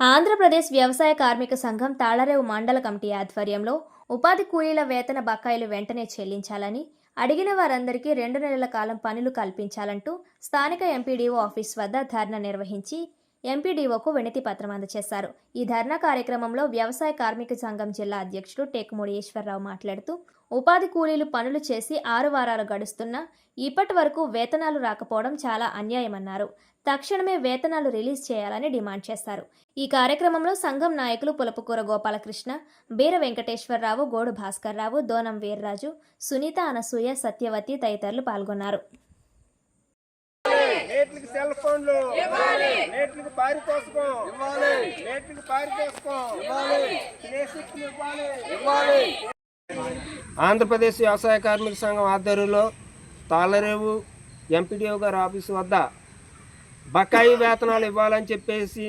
ఆంధ్రప్రదేశ్ వ్యవసాయ కార్మిక సంఘం తాళరేవు మండల కమిటీ ఆధ్వర్యంలో ఉపాధి కూలీల వేతన బకాయిలు వెంటనే చెల్లించాలని అడిగిన వారందరికీ రెండు నెలల కాలం పనులు కల్పించాలంటూ స్థానిక ఎంపీడీఓ ఆఫీస్ వద్ద ధర్నా నిర్వహించి ఎంపీడీఓకు వినతి పత్రం అందజేశారు. ఈ ధర్నా కార్యక్రమంలో వ్యవసాయ కార్మిక సంఘం జిల్లా అధ్యక్షుడు టేకుమూడి ఈశ్వరరావు మాట్లాడుతూ ఉపాధి కూలీలు పనులు చేసి ఆరు వారాలు గడుస్తున్నా ఇప్పటి వరకు వేతనాలు రాకపోవడం చాలా అన్యాయమన్నారు. తక్షణమే వేతనాలు రిలీజ్ చేయాలని డిమాండ్ చేశారు. ఈ కార్యక్రమంలో సంఘం నాయకులు పులపకూర గోపాలకృష్ణ బీర వెంకటేశ్వరరావు గోడు భాస్కర్రావు దోనం వీర్రాజు సునీత అనసూయ సత్యవతి తదితరులు పాల్గొన్నారు. నేట్లకి సెల్ ఫోన్లు. నేట్లకి పారితోషకం. నేట్లకి పారితోషకం. ఆంధ్రప్రదేశ్ వ్యవసాయ కార్మిక సంఘం ఆధ్వర్యంలో తాళరేవు ఎంపీడీఓ గారి ఆఫీసు వద్ద బకాయి వేతనాలు ఇవ్వాలని చెప్పేసి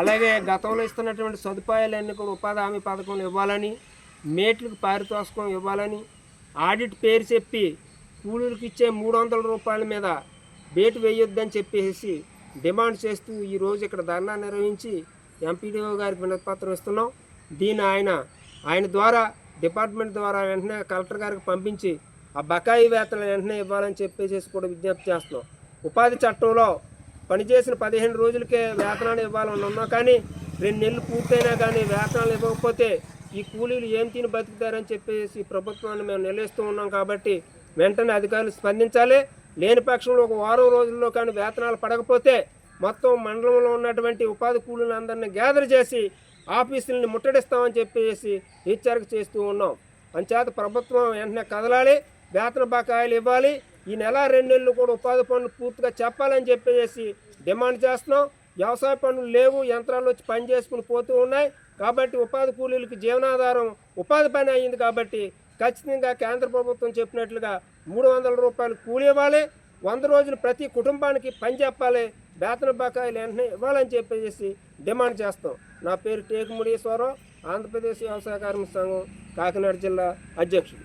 అలాగే గతంలో ఇస్తున్నటువంటి సదుపాయాలన్నీ కూడా ఉపాధి హామీ పథకం ఇవ్వాలని మేట్లకు పారితోషికం ఇవ్వాలని ఆడిట్ పేరు చెప్పి కూలీలకు ఇచ్చే మూడు వందల రూపాయల మీద బేటు వేయొద్దని చెప్పేసి డిమాండ్ చేస్తూ ఈరోజు ఇక్కడ ధర్నా నిర్వహించి ఎంపీడీఓ గారికి వినతిపత్రం ఇస్తున్నాం. దీన్ని ఆయన ఆయన ద్వారా డిపార్ట్మెంట్ ద్వారా వెంటనే కలెక్టర్ గారికి పంపించి ఆ బకాయి వేతనం వెంటనే ఇవ్వాలని చెప్పేసి కూడా విజ్ఞప్తి చేస్తున్నాం. ఉపాధి చట్టంలో పనిచేసిన పదిహేను రోజులకే వేతనాలు ఇవ్వాలని ఉన్నా కానీ రెండు నెలలు పూర్తయినా కానీ వేతనాలు ఇవ్వకపోతే ఈ కూలీలు ఏం తిని బతుకుతారని చెప్పేసి ప్రభుత్వాన్ని మేము నిలయిస్తూ ఉన్నాం కాబట్టి వెంటనే అధికారులు స్పందించాలి. లేని పక్షంలో ఒక వారం రోజుల్లో కానీ వేతనాలు పడకపోతే మొత్తం మండలంలో ఉన్నటువంటి ఉపాధి కూలీని అందరినీ గ్యాదర్ చేసి ఆఫీసులని ముట్టడిస్తామని చెప్పేసి హెచ్చరిక చేస్తూ ఉన్నాం. అంచేత ప్రభుత్వం వెంటనే కదలాలి వేతన బకాయిలు ఇవ్వాలి ఈ నెల రెండు నెలలు కూడా ఉపాధి పనులు పూర్తిగా చెప్పాలని చెప్పేసి డిమాండ్ చేస్తున్నాం. వ్యవసాయ పనులు లేవు యంత్రాలు వచ్చి పని చేసుకుని పోతూ ఉన్నాయి. కాబట్టి ఉపాధి కూలీలకి జీవనాధారం ఉపాధి పని అయ్యింది కాబట్టి ఖచ్చితంగా కేంద్ర ప్రభుత్వం చెప్పినట్లుగా మూడు వందల రూపాయలు కూలి ఇవ్వాలి వంద రోజులు ప్రతి కుటుంబానికి పని చెప్పాలి వేతన బకాయిలు వెంటనే ఇవ్వాలని చెప్పేసి డిమాండ్ చేస్తాం. నా పేరు టేకుముడీశ్వరరావు ఆంధ్రప్రదేశ్ వ్యవసాయ కార్మిక సంఘం కాకినాడ జిల్లా అధ్యక్షుడు.